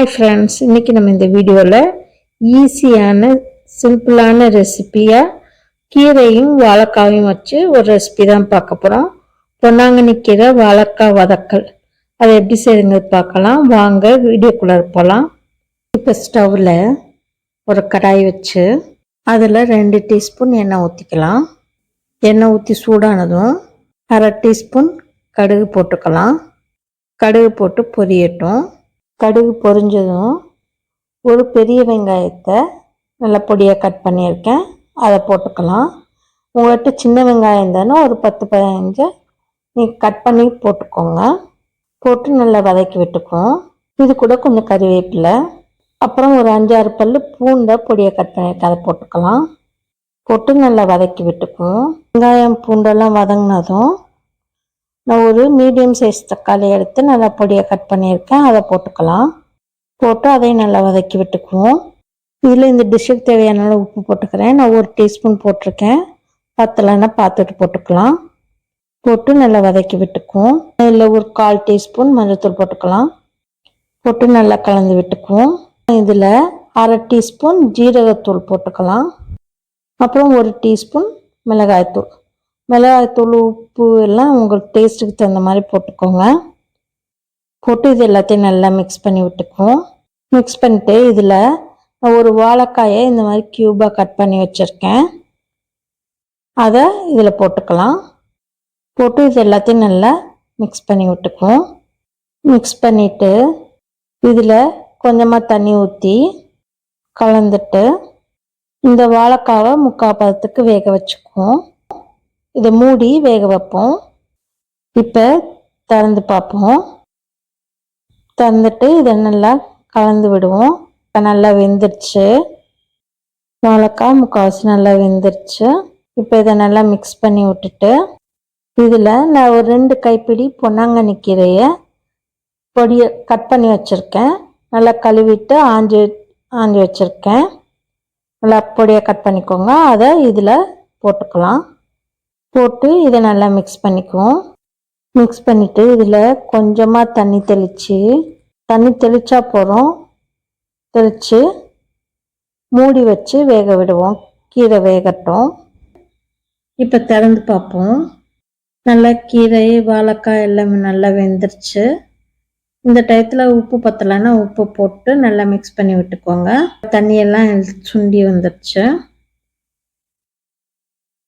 Hi friends இன்னைக்கு நம்ம இந்த வீடியோவில் ஈஸியான சிம்பிளான ரெசிப்பியாக கீரையும் வாழைக்காயும் வச்சு ஒரு ரெசிபி தான் பார்க்க போகிறோம் பொன்னாங்கண்ணி கீரை வாழைக்காய் வதக்கல். அதை எப்படி செய்யுங்கிறது பார்க்கலாம். வாங்க வீடியோக்குள்ளே போகலாம் இப்போ ஸ்டவ்வில் ஒரு கடாய் வச்சு அதில் ரெண்டு டீஸ்பூன் எண்ணெய் ஊற்றிக்கலாம் எண்ணெய் ஊற்றி சூடானதும் அரை டீஸ்பூன் கடுகு போட்டுக்கலாம். கடுகு போட்டு பொரியட்டும். கடுகு பொரிஞ்சதும் ஒரு பெரிய வெங்காயத்தை நல்லா பொடியாக கட் பண்ணியிருக்கேன். அதை போட்டுக்கலாம். உங்கள்கிட்ட சின்ன வெங்காயம் இருந்தாலும் ஒரு பத்து பதினஞ்சு நீங்கள் கட் பண்ணி போட்டுக்கோங்க. போட்டு நல்லா வதக்கி விட்டுக்குவோம். இது கூட கொஞ்சம் கறிவேப்பிலை அப்புறம் ஒரு அஞ்சாறு பல் பூண்டை பொடியை கட் பண்ணியிருக்கேன். அதை போட்டுக்கலாம். போட்டு நல்லா வதக்கி விட்டுக்குவோம். வெங்காயம் பூண்டெல்லாம் வதங்கினதும் நான் ஒரு மீடியம் சைஸ் தக்காளி எடுத்து நல்லா பொடியை கட் பண்ணியிருக்கேன். அதை போட்டுக்கலாம். போட்டு அதையும் நல்லா வதக்கி விட்டுக்குவோம். இதில் இந்த டிஷ்ஷுக்கு தேவையான உப்பு போட்டுக்கிறேன். நான் ஒரு டீஸ்பூன் போட்டிருக்கேன். பத்தலைன்னா பார்த்துட்டு போட்டுக்கலாம். போட்டு நல்லா வதக்கி விட்டுக்குவோம். இதில் ஒரு கால் டீஸ்பூன் மஞ்சள்தூள் போட்டுக்கலாம். போட்டு நல்லா கலந்து விட்டுக்குவோம். இதில் அரை டீஸ்பூன் ஜீரகத்தூள் போட்டுக்கலாம். அப்புறம் ஒரு டீஸ்பூன் மிளகாய்த்தூள். மிளகாய்த்தூள் உப்பு எல்லாம் உங்களுக்கு டேஸ்ட்டுக்கு தகுந்த மாதிரி போட்டுக்கோங்க. போட்டு இது எல்லாத்தையும் நல்லா மிக்ஸ் பண்ணி விட்டுக்குவோம். மிக்ஸ் பண்ணிட்டு இதில் ஒரு வாழைக்காயை இந்த மாதிரி க்யூபாக கட் பண்ணி வச்சுருக்கேன். அதை இதில் போட்டுக்கலாம். போட்டு இது எல்லாத்தையும் நல்லா மிக்ஸ் பண்ணி விட்டுக்குவோம். மிக்ஸ் பண்ணிவிட்டு இதில் கொஞ்சமாக தண்ணி ஊற்றி கலந்துட்டு இந்த வாழைக்காவை முக்கால் பதத்துக்கு வேக வச்சுக்குவோம். இதை மூடி வேக வைப்போம். இப்போ திறந்து பார்ப்போம். திறந்துட்டு இதை நல்லா கலந்து விடுவோம். இப்போ நல்லா வெந்துருச்சு. வாழைக்காய் முக்கால்வாசி நல்லா வெந்துருச்சு. இப்போ இதை நல்லா மிக்ஸ் பண்ணி விட்டுட்டு இதில் நான் ஒரு ரெண்டு கைப்பிடி பொன்னாங்கண்ணி கீரையை பொடியை கட் பண்ணி வச்சுருக்கேன். நல்லா கழுவிட்டு ஆஞ்சி ஆஞ்சி வச்சுருக்கேன். நல்லா பொடியை கட் பண்ணிக்கோங்க. அதை இதில் போட்டுக்கலாம். போட்டு இதை நல்லா மிக்ஸ் பண்ணிக்குவோம். மிக்ஸ் பண்ணிவிட்டு இதில் கொஞ்சமாக தண்ணி தெளித்து தண்ணி தெளித்தா போகிறோம் தெளித்து மூடி வச்சு வேக விடுவோம். கீரை வேகட்டும். இப்போ திறந்து பார்ப்போம். நல்லா கீரை வாழைக்காய் எல்லாமே நல்லா வெந்துருச்சு. இந்த டயத்தில் உப்பு பத்தலைன்னா உப்பு போட்டு நல்லா மிக்ஸ் பண்ணி விட்டுக்கோங்க. தண்ணியெல்லாம் சுண்டி வந்துருச்சு.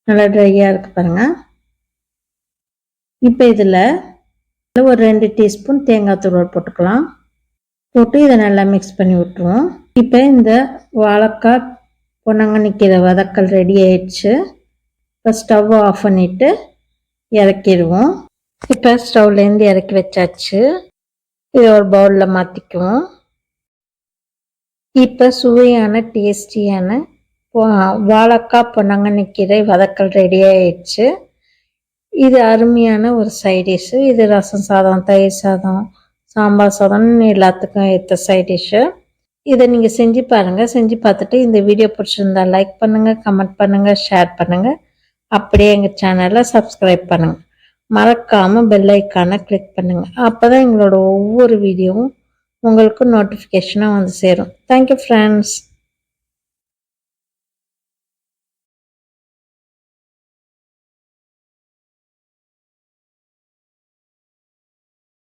நல்லா ட்ரையாக இருக்கு பாருங்க. இப்போ இதில் ஒரு ரெண்டு டீஸ்பூன் தேங்காய் துருவல் போட்டுக்கலாம். போட்டு இதை நல்லா மிக்ஸ் பண்ணி விட்டுருவோம். இப்போ இந்த வாழைக்காய் பொன்னாங்கண்ணி நிற்கிற வதக்கல் ரெடி ஆயிடுச்சு. இப்போ ஸ்டவ் ஆஃப் பண்ணிவிட்டு இறக்கிடுவோம். இப்போ ஸ்டவ்லேருந்து இறக்கி வச்சாச்சு. இதை ஒரு பவுலில் மாற்றிக்குவோம் இப்போ சுவையான டேஸ்டியான வாழைக்காய் பொன்னாங்கண்ணி கீரை வதக்கல் ரெடி ஆயிடுச்சு. இது அருமையான ஒரு சைடிஷ்ஷு இது ரசம் சாதம் தயிர் சாதம் சாம்பார் சாதம்னு எல்லாத்துக்கும் ஏற்ற சைடிஷ்ஷு இதை நீங்கள் செஞ்சு பாருங்கள் செஞ்சு பார்த்துட்டு இந்த வீடியோ பிடிச்சிருந்தா லைக் பண்ணுங்கள் கமெண்ட் பண்ணுங்கள் ஷேர் பண்ணுங்கள் அப்படியே எங்கள் சேனலை சப்ஸ்கிரைப் பண்ணுங்கள் மறக்காமல் பெல் ஐக்கானை கிளிக் பண்ணுங்கள் அப்போ தான் எங்களோட ஒவ்வொரு வீடியோவும் உங்களுக்கு நோட்டிஃபிகேஷனாக வந்து சேரும். Thank you friends